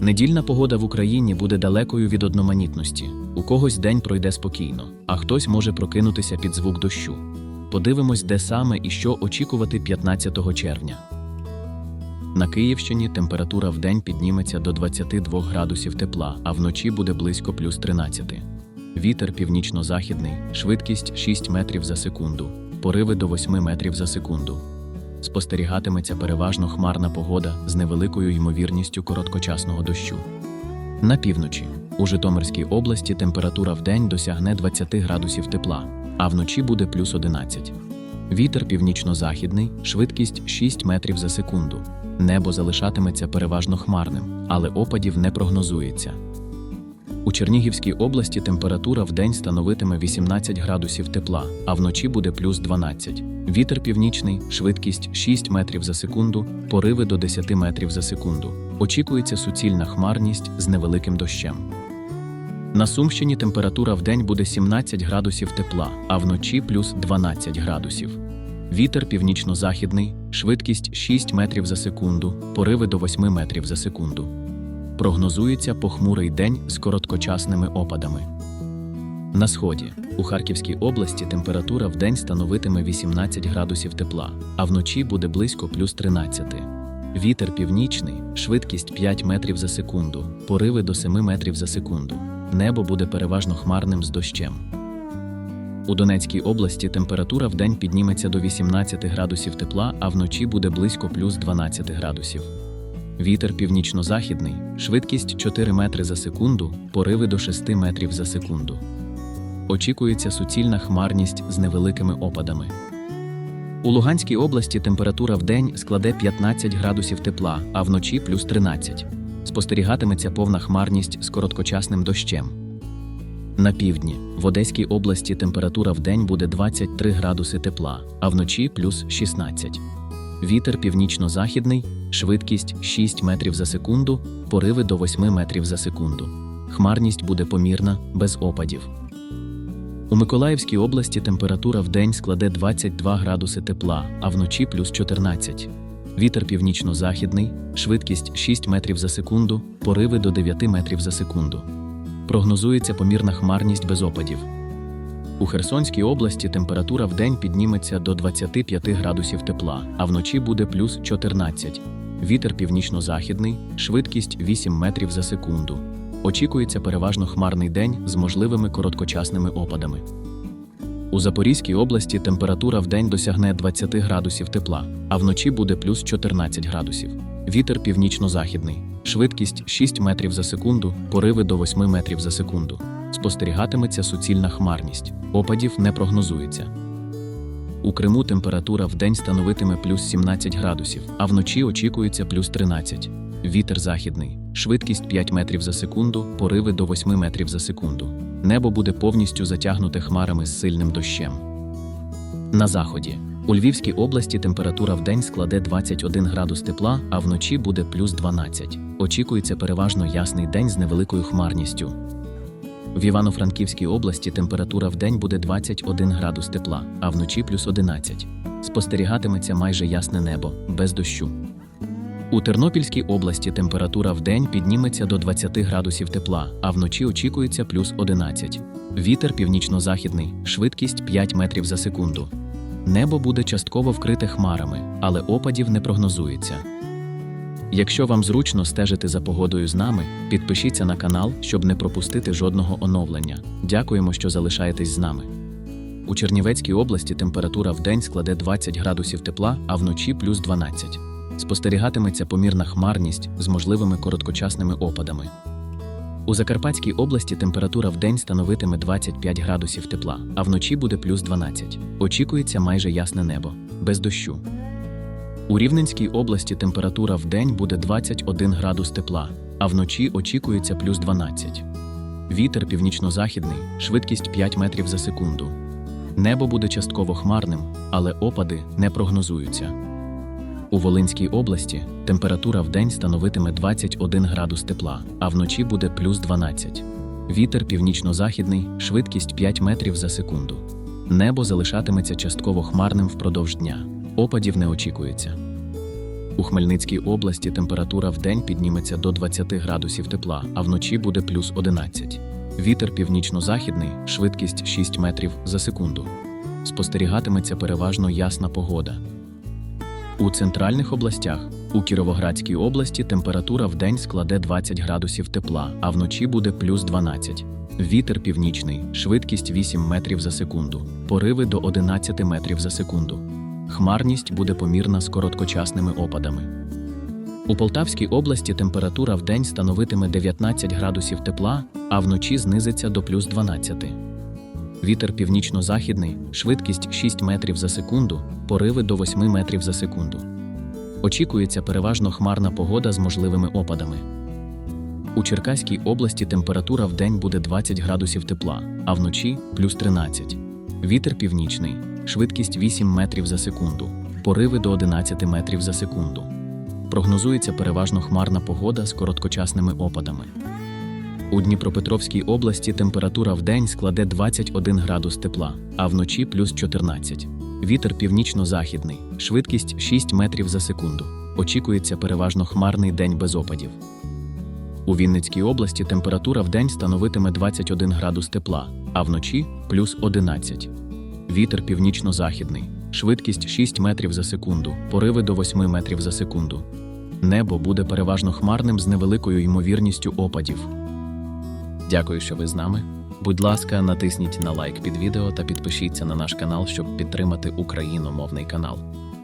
Недільна погода в Україні буде далекою від одноманітності. У когось день пройде спокійно, а хтось може прокинутися під звук дощу. Подивимось, де саме і що очікувати 15 червня. На Київщині температура в день підніметься до 22 градусів тепла, а вночі буде близько плюс 13. Вітер північно-західний, швидкість 6 метрів за секунду, пориви до 8 метрів за секунду. Спостерігатиметься переважно хмарна погода з невеликою ймовірністю короткочасного дощу. На півночі у Житомирській області температура в день досягне 20 градусів тепла, а вночі буде плюс 11. Вітер північно-західний, швидкість 6 метрів за секунду. Небо залишатиметься переважно хмарним, але опадів не прогнозується. У Чернігівській області температура в день становитиме 18 градусів тепла, а вночі буде плюс 12. Вітер північний, швидкість 6 метрів за секунду, пориви до 10 метрів за секунду. Очікується суцільна хмарність з невеликим дощем. На Сумщині температура в день буде 17 градусів тепла, а вночі плюс 12 градусів. Вітер північно-західний, швидкість 6 метрів за секунду, пориви до 8 метрів за секунду. Прогнозується похмурий день з короткочасними опадами. На сході у Харківській області температура в день становитиме 18 градусів тепла, а вночі буде близько плюс 13. Вітер північний, швидкість 5 метрів за секунду, пориви до 7 метрів за секунду. Небо буде переважно хмарним з дощем. У Донецькій області температура в день підніметься до 18 градусів тепла, а вночі буде близько плюс 12 градусів. Вітер північно-західний, швидкість 4 метри за секунду, пориви до 6 метрів за секунду. Очікується суцільна хмарність з невеликими опадами. У Луганській області температура в день складе 15 градусів тепла, а вночі плюс 13. Спостерігатиметься повна хмарність з короткочасним дощем. На півдні в Одеській області температура в день буде 23 градуси тепла, а вночі плюс 16. Вітер північно-західний, швидкість 6 метрів за секунду, пориви до 8 метрів за секунду. Хмарність буде помірна, без опадів. У Миколаївській області температура в день складе 22 градуси тепла, а вночі плюс 14. Вітер північно-західний, швидкість 6 метрів за секунду, пориви до 9 метрів за секунду. Прогнозується помірна хмарність без опадів. У Херсонській області температура в день підніметься до 25 градусів тепла, а вночі буде плюс 14. Вітер північно-західний, швидкість 8 метрів за секунду. Очікується переважно хмарний день з можливими короткочасними опадами. У Запорізькій області температура в день досягне 20 градусів тепла, а вночі буде плюс 14 градусів. Вітер північно-західний, швидкість 6 метрів за секунду, пориви до 8 метрів за секунду. Спостерігатиметься суцільна хмарність, опадів не прогнозується. У Криму температура в день становитиме плюс 17 градусів, а вночі очікується плюс 13. Вітер західний, швидкість 5 метрів за секунду, пориви до 8 метрів за секунду. Небо буде повністю затягнуте хмарами з сильним дощем. На заході у Львівській області температура в день складе 21 градус тепла, а вночі буде плюс 12. Очікується переважно ясний день з невеликою хмарністю. В Івано-Франківській області температура в день буде 21 градус тепла, а вночі плюс 11. Спостерігатиметься майже ясне небо, без дощу. У Тернопільській області температура в день підніметься до 20 градусів тепла, а вночі очікується плюс 11. Вітер північно-західний, швидкість 5 метрів за секунду. Небо буде частково вкрите хмарами, але опадів не прогнозується. Якщо вам зручно стежити за погодою з нами, підпишіться на канал, щоб не пропустити жодного оновлення. Дякуємо, що залишаєтесь з нами. У Чернівецькій області температура в день складе 20 градусів тепла, а вночі плюс 12. Спостерігатиметься помірна хмарність з можливими короткочасними опадами. У Закарпатській області температура в день становитиме 25 градусів тепла, а вночі буде плюс 12. Очікується майже ясне небо, без дощу. У Рівненській області температура в день буде 21 градус тепла, а вночі очікується плюс 12. Вітер північно-західний, швидкість 5 метрів за секунду. Небо буде частково хмарним, але опади не прогнозуються. У Волинській області температура в день становитиме 21 градус тепла, а вночі буде плюс 12. Вітер північно-західний, швидкість 5 метрів за секунду. Небо залишатиметься частково хмарним впродовж дня. Опадів не очікується. У Хмельницькій області температура в день підніметься до 20 градусів тепла, а вночі буде плюс 11. Вітер північно-західний, швидкість 6 метрів за секунду. Спостерігатиметься переважно ясна погода. У центральних областях у Кіровоградській області температура в день складе 20 градусів тепла, а вночі буде плюс 12. Вітер північний, швидкість 8 метрів за секунду, пориви до 11 метрів за секунду. Хмарність буде помірна з короткочасними опадами. У Полтавській області температура в день становитиме 19 градусів тепла, а вночі знизиться до плюс 12. Вітер північно-західний, швидкість 6 метрів за секунду, пориви до 8 метрів за секунду. Очікується переважно хмарна погода з можливими опадами. У Черкаській області температура в день буде 20 градусів тепла, а вночі плюс 13. Вітер північний, швидкість 8 метрів за секунду, пориви до 11 метрів за секунду. Прогнозується переважно хмарна погода з короткочасними опадами. У Дніпропетровській області температура в день складе 21 градус тепла, а вночі плюс 14. Вітер північно-західний, швидкість 6 метрів за секунду. Очікується переважно хмарний день без опадів. У Вінницькій області температура в день становитиме 21 градус тепла, а вночі плюс 11. Вітер північно-західний, швидкість 6 метрів за секунду, пориви до 8 метрів за секунду. Небо буде переважно хмарним з невеликою ймовірністю опадів. Дякую, що ви з нами. Будь ласка, натисніть на лайк під відео та підпишіться на наш канал, щоб підтримати україномовний канал.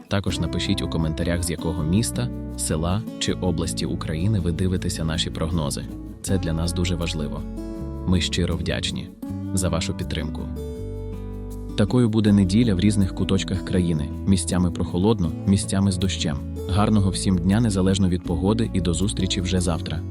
Також напишіть у коментарях, з якого міста, села чи області України ви дивитеся наші прогнози. Це для нас дуже важливо. Ми щиро вдячні за вашу підтримку. Такою буде неділя в різних куточках країни, місцями прохолодно, місцями з дощем. Гарного всім дня незалежно від погоди і до зустрічі вже завтра.